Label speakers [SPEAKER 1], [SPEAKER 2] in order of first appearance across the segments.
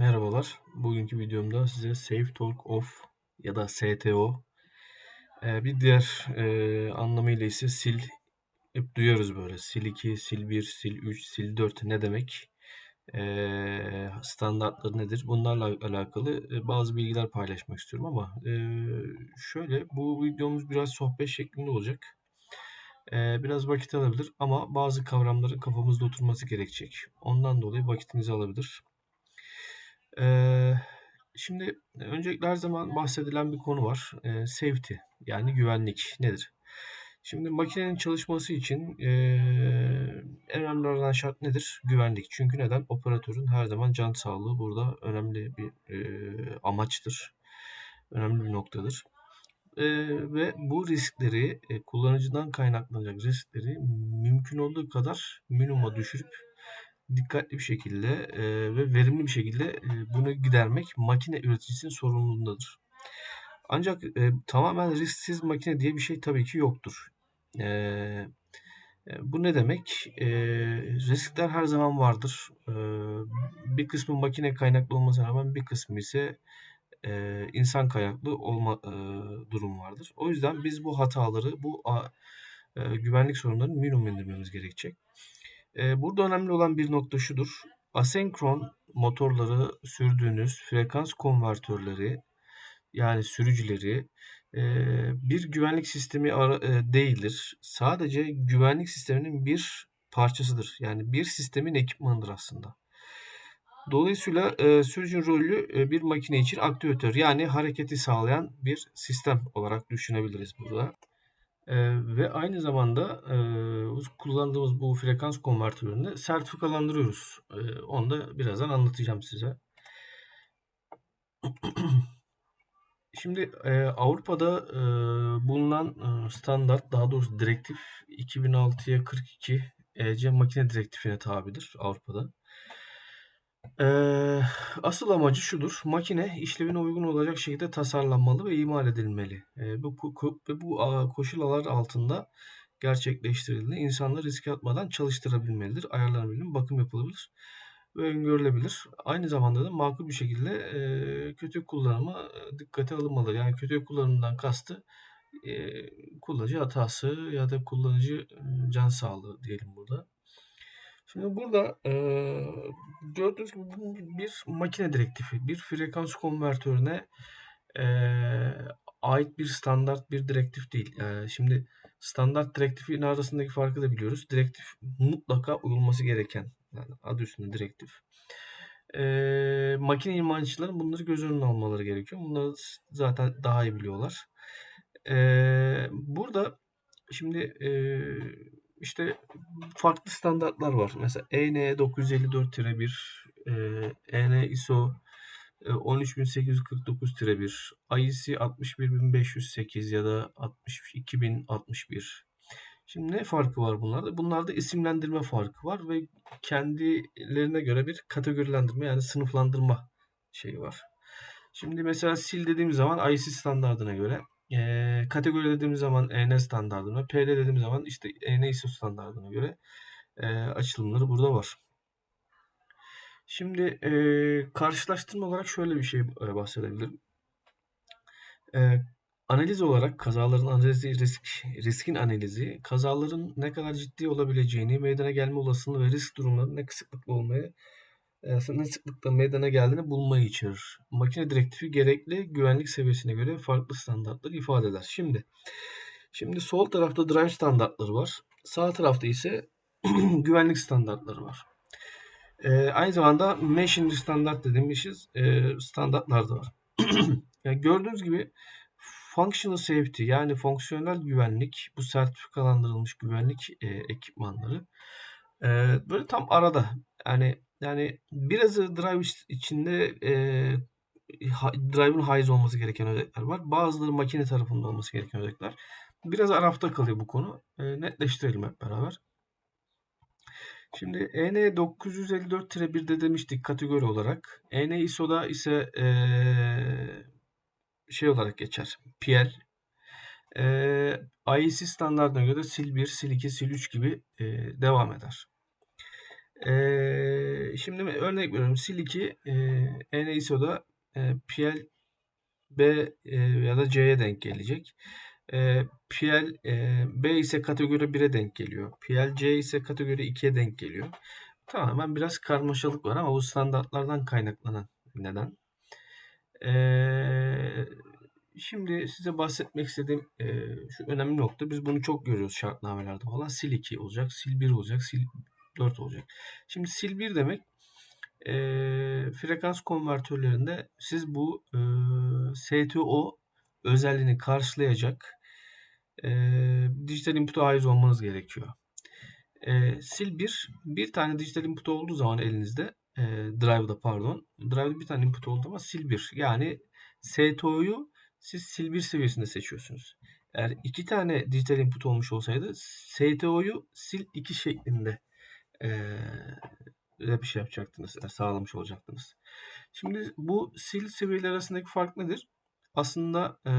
[SPEAKER 1] Merhabalar. Bugünkü videomda size Safe Talk Off ya da STO e, bir diğer e, anlamıyla ise sil hep duyuyoruz böyle sil 2, sil 1, sil 3, sil 4 ne demek? E, standartları nedir? Bunlarla alakalı bazı bilgiler paylaşmak istiyorum ama şöyle bu videomuz biraz sohbet şeklinde olacak. Biraz vakit alabilir ama bazı kavramların kafamızda oturması gerekecek. Ondan dolayı vakitinizi alabilir. Eee, şimdi öncelikle her zaman bahsedilen bir konu var. Eee, safety yani güvenlik nedir? Şimdi makinenin çalışması için eee, en önemli olan şart nedir? Güvenlik. Çünkü neden? Operatörün her zaman can sağlığı burada önemli bir eee, amaçtır. Önemli bir noktadır. Eee, ve bu riskleri, e, kullanıcıdan kaynaklanacak riskleri mümkün olduğu kadar minimuma düşürüp dikkatli bir şekilde e, ve verimli bir şekilde e, bunu gidermek makine üreticisinin sorumluluğundadır. Ancak e, tamamen risksiz makine diye bir şey tabii ki yoktur. E, bu ne demek? E, riskler her zaman vardır. E, bir kısmı makine kaynaklı olmasına rağmen bir kısmı ise e, insan kaynaklı olma e, durum vardır. O yüzden biz bu hataları, bu e, güvenlik sorunlarını minimum indirmemiz gerekecek. Burada önemli olan bir nokta şudur. Asenkron motorları sürdüğünüz frekans konvertörleri yani sürücüleri bir güvenlik sistemi değildir. Sadece güvenlik sisteminin bir parçasıdır. Yani bir sistemin ekipmanıdır aslında. Dolayısıyla sürücünün rolü bir makine için aktivatör yani hareketi sağlayan bir sistem olarak düşünebiliriz burada. Ve aynı zamanda, eee, kullandığımız bu frekans konvertörünü sertifikalandırıyoruz. Eee, onu da birazdan anlatacağım size. Şimdi, eee, Avrupa'da, eee, bulunan, eee, standart, daha doğrusu direktif 2006'ya 42 EC makine direktifine tabidir Avrupa'da. Eee, asıl amacı şudur: Makine işlevine uygun olacak şekilde tasarlanmalı ve imal edilmeli. Eee, bu bu aaa, koşullar altında gerçekleştirildiğinde insanları riske atmadan çalıştırabilmelidir, ayarlanabilir, bakım yapılabilir ve öngörülebilir. Aynı zamanda da makul bir şekilde, eee, kötü kullanıma, dikkate alınmalıdır. Yani kötü kullanımdan kastı, eee, kullanıcı hatası ya da kullanıcı, can sağlığı diyelim burada. Şimdi burada e, gördüğünüz gibi bir makine direktifi, bir frekans konvertörüne e, ait bir standart bir direktif değil. E, şimdi standart direktifin arasındaki farkı da biliyoruz. Direktif mutlaka uyulması gereken, yani adı üstünde direktif. E, makine imalatçıların bunları göz önüne almaları gerekiyor. Bunları zaten daha iyi biliyorlar. E, burada şimdi e, işte farklı standartlar var. Mesela EN 954-1, EN ISO 13849-1, IEC 61508 ya da 62061. Şimdi ne farkı var bunlarda? Bunlarda isimlendirme farkı var ve kendilerine göre bir kategorilendirme yani sınıflandırma şeyi var. Şimdi mesela sil dediğimiz zaman IEC standartına göre e, kategori dediğimiz zaman EN standartına, PD dediğimiz zaman işte EN ISO standartına göre e, açılımları burada var. Şimdi e, karşılaştırma olarak şöyle bir şey bahsedebilirim. E, analiz olarak kazaların analizi, risk, riskin analizi, kazaların ne kadar ciddi olabileceğini, meydana gelme olasılığı ve risk durumlarının ne sıklıkla olmaya ne sıklıkla meydana geldiğini bulmayı içerir. Makine direktifi gerekli güvenlik seviyesine göre farklı standartları ifade eder. Şimdi şimdi sol tarafta drive standartları var. Sağ tarafta ise güvenlik standartları var. Ee, aynı zamanda machine standart dediğimiz e, standartlar da var. yani gördüğünüz gibi functional safety yani fonksiyonel güvenlik bu sertifikalandırılmış güvenlik e, ekipmanları e, böyle tam arada yani yani birazı drive içinde e, drive'ın haiz olması gereken özellikler var. Bazıları makine tarafında olması gereken özellikler. Biraz arafta kalıyor bu konu. E, netleştirelim hep beraber. Şimdi EN 954-1'de demiştik kategori olarak. EN ISO'da ise e, şey olarak geçer. PL. E, IEC standartına göre sil 1, sil 2, sil 3 gibi e, devam eder. Eee, şimdi örnek veriyorum. Sil 2 eee, NISO'da eee, PL B eee, ya da C'ye denk gelecek. Eee, PL eee, B ise kategori 1'e denk geliyor. PL C ise kategori 2'ye denk geliyor. Tamamen biraz karmaşalık var ama bu standartlardan kaynaklanan neden. Eee, şimdi size bahsetmek istediğim eee, şu önemli nokta. Biz bunu çok görüyoruz şartnamelerde falan. Sil 2 olacak, sil 1 olacak, sil 4 olacak. Şimdi sil 1 demek eee, frekans konvertörlerinde siz bu eee, STO özelliğini karşılayacak eee, dijital input'a ait olmanız gerekiyor. Eee, sil 1, bir tane dijital input olduğu zaman elinizde e, drive'da pardon. Drive'da bir tane input olduğu zaman sil 1. Yani STO'yu siz sil 1 seviyesinde seçiyorsunuz. Eğer iki tane dijital input olmuş olsaydı STO'yu sil 2 şeklinde e, bir şey yapacaktınız. Sağlamış olacaktınız. Şimdi bu sil seviyeleri arasındaki fark nedir? Aslında e,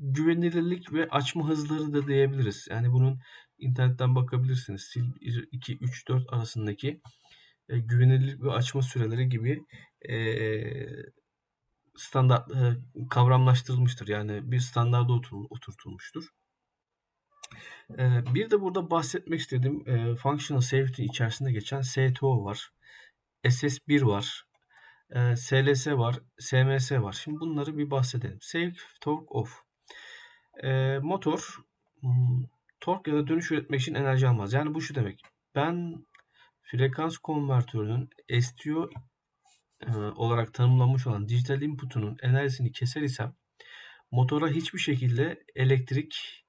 [SPEAKER 1] güvenilirlik ve açma hızları da diyebiliriz. Yani bunun internetten bakabilirsiniz. Sil 2, 3, 4 arasındaki e, güvenilirlik ve açma süreleri gibi e, standart e, kavramlaştırılmıştır. Yani bir standarda otur, oturtulmuştur. Bir de burada bahsetmek istediğim Functional Safety içerisinde geçen STO var. SS1 var. SLS var. SMS var. Şimdi bunları bir bahsedelim. Safe Torque Off. Motor tork ya da dönüş üretmek için enerji almaz. Yani bu şu demek. Ben frekans konvertörünün STO olarak tanımlanmış olan dijital input'unun enerjisini keser isem motora hiçbir şekilde elektrik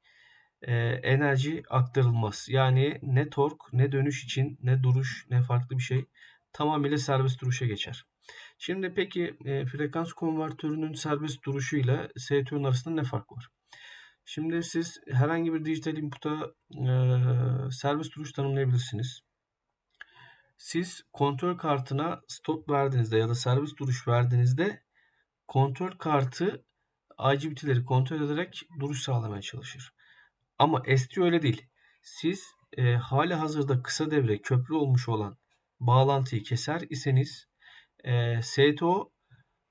[SPEAKER 1] e, enerji aktarılmaz. Yani ne tork, ne dönüş için, ne duruş, ne farklı bir şey tamamıyla serbest duruşa geçer. Şimdi peki e, frekans konvertörünün serbest duruşuyla STO'nun arasında ne fark var? Şimdi siz herhangi bir dijital input'a e, serbest duruş tanımlayabilirsiniz. Siz kontrol kartına stop verdiğinizde ya da serbest duruş verdiğinizde kontrol kartı IGBT'leri kontrol ederek duruş sağlamaya çalışır. Ama ST öyle değil. Siz e, hali hazırda kısa devre köprü olmuş olan bağlantıyı keser iseniz e, STO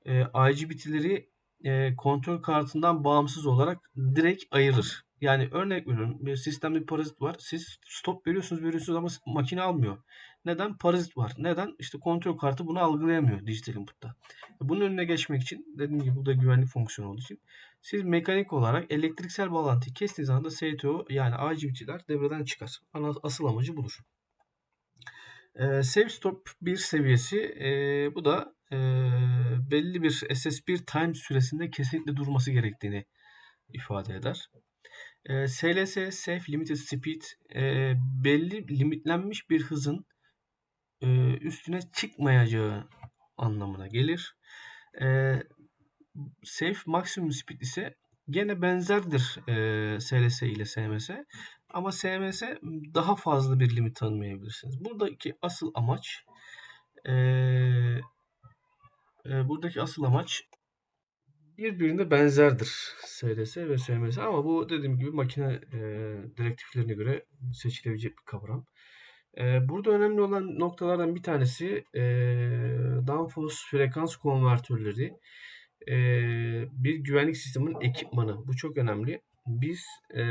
[SPEAKER 1] e, IGBT'leri e, kontrol kartından bağımsız olarak direkt ayırır. Yani örnek veriyorum bir sistemde bir parazit var. Siz stop veriyorsunuz veriyorsunuz ama makine almıyor. Neden? Parazit var. Neden? İşte kontrol kartı bunu algılayamıyor dijital input'ta. Bunun önüne geçmek için dediğim gibi bu da güvenlik fonksiyonu olduğu için siz mekanik olarak elektriksel bağlantıyı kestiğiniz anda STO yani IGBT'ler devreden çıkar. Ana, asıl amacı budur. E, Save Stop 1 seviyesi e, bu da e, belli bir SS1 time süresinde kesinlikle durması gerektiğini ifade eder. E, SLS Safe Limited Speed e, belli limitlenmiş bir hızın e, üstüne çıkmayacağı anlamına gelir. E, safe Maximum Speed ise gene benzerdir e, SLS ile SMS. Ama SMS daha fazla bir limit tanımayabilirsiniz. Buradaki asıl amaç e, e, buradaki asıl amaç birbirine benzerdir SLS ve SMS ama bu dediğim gibi makine e, direktiflerine göre seçilebilecek bir kavram. E, burada önemli olan noktalardan bir tanesi e, downforce frekans konvertörleri e, bir güvenlik sistemin ekipmanı. Bu çok önemli. Biz e,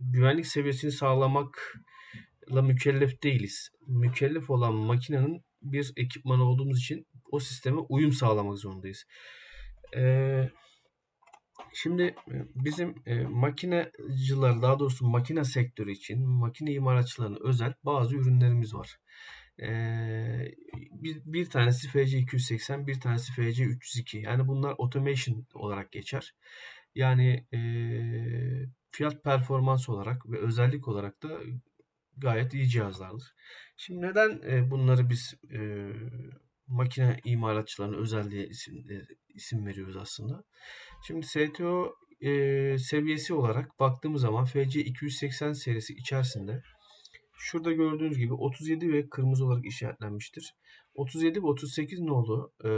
[SPEAKER 1] güvenlik seviyesini sağlamakla mükellef değiliz. Mükellef olan makinenin bir ekipmanı olduğumuz için o sisteme uyum sağlamak zorundayız. Ee, şimdi bizim e, makinacılar daha doğrusu makine sektörü için makine imalatçılarına özel bazı ürünlerimiz var. Ee, bir, bir tanesi FC280, bir tanesi FC302. Yani bunlar automation olarak geçer. Yani e, fiyat performans olarak ve özellik olarak da gayet iyi cihazlardır. Şimdi neden e, bunları biz e, makine imalatçılarına özel diye isim, e, isim veriyoruz aslında. Şimdi STO e, seviyesi olarak baktığımız zaman FC280 serisi içerisinde şurada gördüğünüz gibi 37 ve kırmızı olarak işaretlenmiştir. 37 ve 38 nolu e,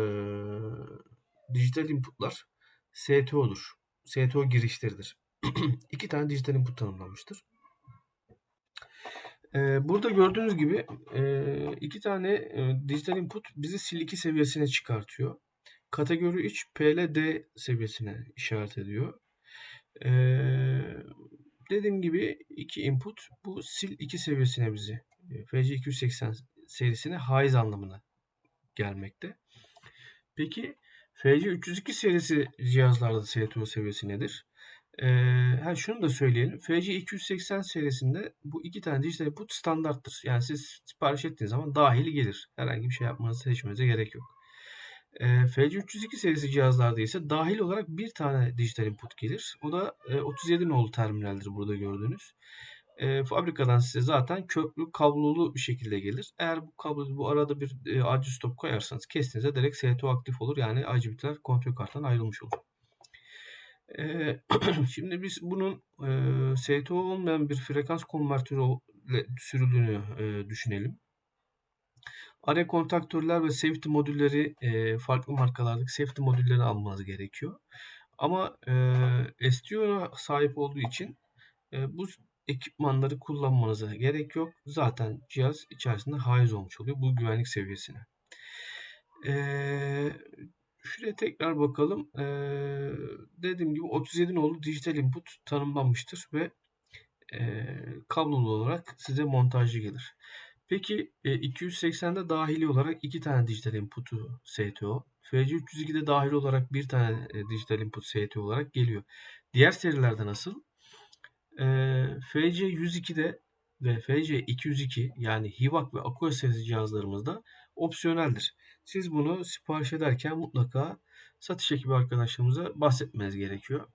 [SPEAKER 1] dijital inputlar STO'dur. STO girişleridir. İki tane dijital input tanımlanmıştır. Eee, burada gördüğünüz gibi eee, iki tane eee, dijital input bizi sil 2 seviyesine çıkartıyor. Kategori 3 PLD seviyesine işaret ediyor. Eee, dediğim gibi iki input bu sil 2 seviyesine bizi e, FC 280 serisine haiz anlamına gelmekte. Peki FC 302 serisi cihazlarda STO seviyesi nedir? Ee, ha şunu da söyleyelim. FC 280 serisinde bu iki tane dijital input standarttır. Yani siz sipariş ettiğiniz zaman dahil gelir. Herhangi bir şey yapmanızı seçmenize gerek yok. Ee, FC 302 serisi cihazlarda ise dahil olarak bir tane dijital input gelir. O da e, 37 nolu terminaldir burada gördüğünüz. E, fabrikadan size zaten köprü kablolu bir şekilde gelir. Eğer bu kablo bu arada bir e, acil stop koyarsanız kestiğinizde direkt STO aktif olur. Yani IGBT'ler kontrol karttan ayrılmış olur. E, şimdi biz bunun e, STO olmayan bir frekans konvertörüyle sürüldüğünü e, düşünelim. Araya kontaktörler ve safety modülleri e, farklı markalardaki safety modülleri almanız gerekiyor. Ama e, STO'ya sahip olduğu için e, bu ekipmanları kullanmanıza gerek yok. Zaten cihaz içerisinde haiz olmuş oluyor bu güvenlik seviyesine. Ee, şuraya tekrar bakalım. Ee, dediğim gibi 37 nolu dijital input tanımlanmıştır ve e, kablolu olarak size montajlı gelir. Peki e, 280'de dahili olarak iki tane dijital input'u STO. FC302'de dahil olarak bir tane e, dijital input STO olarak geliyor. Diğer serilerde nasıl? E, FC102'de ve FC202 yani HIVAC ve Aqua serisi cihazlarımızda opsiyoneldir. Siz bunu sipariş ederken mutlaka satış ekibi arkadaşlarımıza bahsetmeniz gerekiyor.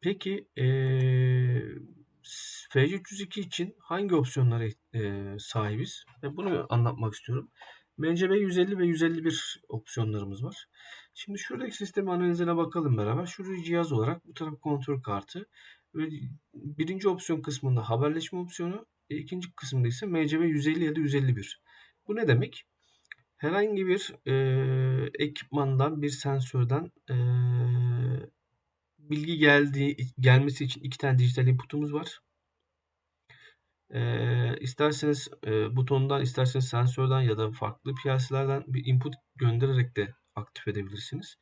[SPEAKER 1] Peki e, FC302 için hangi opsiyonlara e, sahibiz? Ve bunu anlatmak istiyorum. MCB 150 ve 151 opsiyonlarımız var. Şimdi şuradaki sistem analizine bakalım beraber. Şurada cihaz olarak bu taraf kontrol kartı. Ve birinci opsiyon kısmında haberleşme opsiyonu, ikinci kısımda ise MCB 150 ya da 151. Bu ne demek? Herhangi bir e, ekipmandan, bir sensörden e, bilgi geldiği gelmesi için iki tane dijital inputumuz var. E, isterseniz e, butondan, isterseniz sensörden ya da farklı piyasalardan bir input göndererek de aktif edebilirsiniz.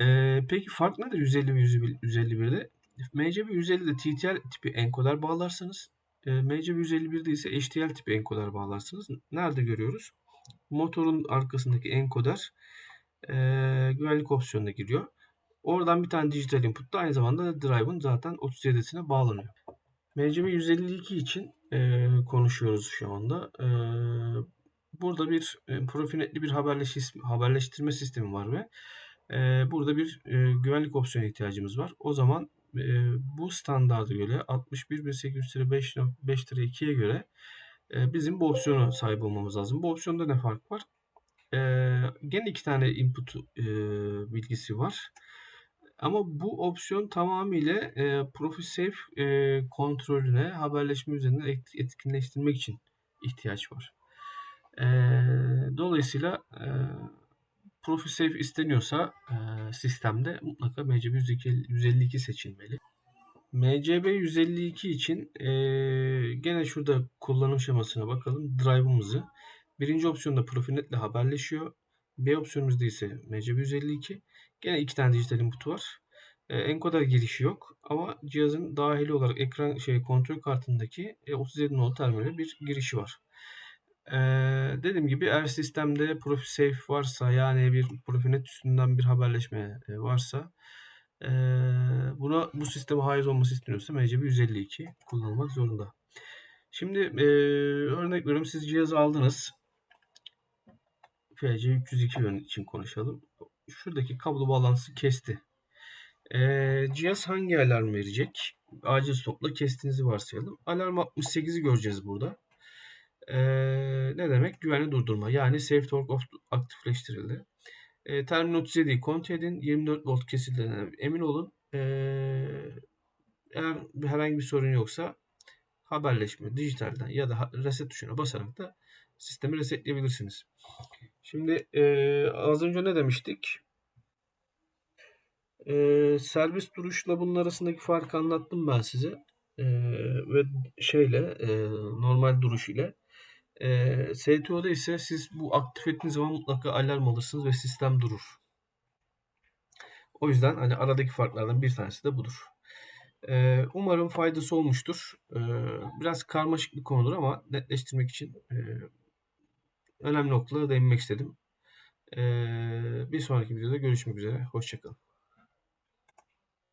[SPEAKER 1] E, peki fark nedir 150 ve 151'de? MCB 150'de TTL tipi enkoder bağlarsanız e, MCB 151'de ise HTL tipi enkoder bağlarsınız. Nerede görüyoruz? Motorun arkasındaki enkoder e, güvenlik opsiyonuna giriyor. Oradan bir tane dijital input da aynı zamanda drive'ın zaten 37'sine bağlanıyor. MCB 152 için e, konuşuyoruz şu anda. E, burada bir e, profinetli bir haberleş haberleştirme sistemi var ve e, burada bir e, güvenlik opsiyonu ihtiyacımız var. O zaman bu standarda göre 61.800-5.5-2'ye göre e, bizim bu opsiyona sahip olmamız lazım. Bu opsiyonda ne fark var? E, gene iki tane input e, bilgisi var. Ama bu opsiyon tamamıyla e, ProfiSafe e, kontrolüne haberleşme üzerinden etkinleştirmek için ihtiyaç var. E, dolayısıyla e, ProfiSafe isteniyorsa e, sistemde mutlaka MCB 152 seçilmeli. MCB 152 için e, gene şurada kullanım şemasına bakalım. Drive'ımızı birinci opsiyonda Profinet ile haberleşiyor. B opsiyonumuzda ise MCB 152. Gene iki tane dijital input var. E, encoder girişi yok ama cihazın dahili olarak ekran şey kontrol kartındaki e, 37 nolu terminale bir girişi var. Ee, dediğim gibi eğer sistemde ProfiSafe varsa yani bir Profinet üstünden bir haberleşme varsa e, buna bu sisteme haiz olması isteniyorsa MCB 152 kullanılmak zorunda. Şimdi e, örnek veriyorum siz cihazı aldınız. FC 302 yön için konuşalım. Şuradaki kablo bağlantısı kesti. E, cihaz hangi alarm verecek? Acil stopla kestiğinizi varsayalım. Alarm 68'i göreceğiz burada. E, ne demek? Güvenli durdurma. Yani safe torque off aktifleştirildi. E, terminal 37'yi kontrol edin. 24 volt kesildiğine emin olun. E, eğer herhangi bir sorun yoksa haberleşme dijitalden ya da reset tuşuna basarak da sistemi resetleyebilirsiniz. Şimdi e, az önce ne demiştik? Eee, serbest duruşla bunun arasındaki farkı anlattım ben size. Eee, ve şeyle, eee, normal duruş ile. Eee, STO'da ise siz bu aktif ettiğiniz zaman mutlaka alarm alırsınız ve sistem durur. O yüzden hani aradaki farklardan bir tanesi de budur. Eee, umarım faydası olmuştur. Eee, biraz karmaşık bir konudur ama netleştirmek için eee, önemli noktalara değinmek istedim. Eee, bir sonraki videoda görüşmek üzere. Hoşça kalın.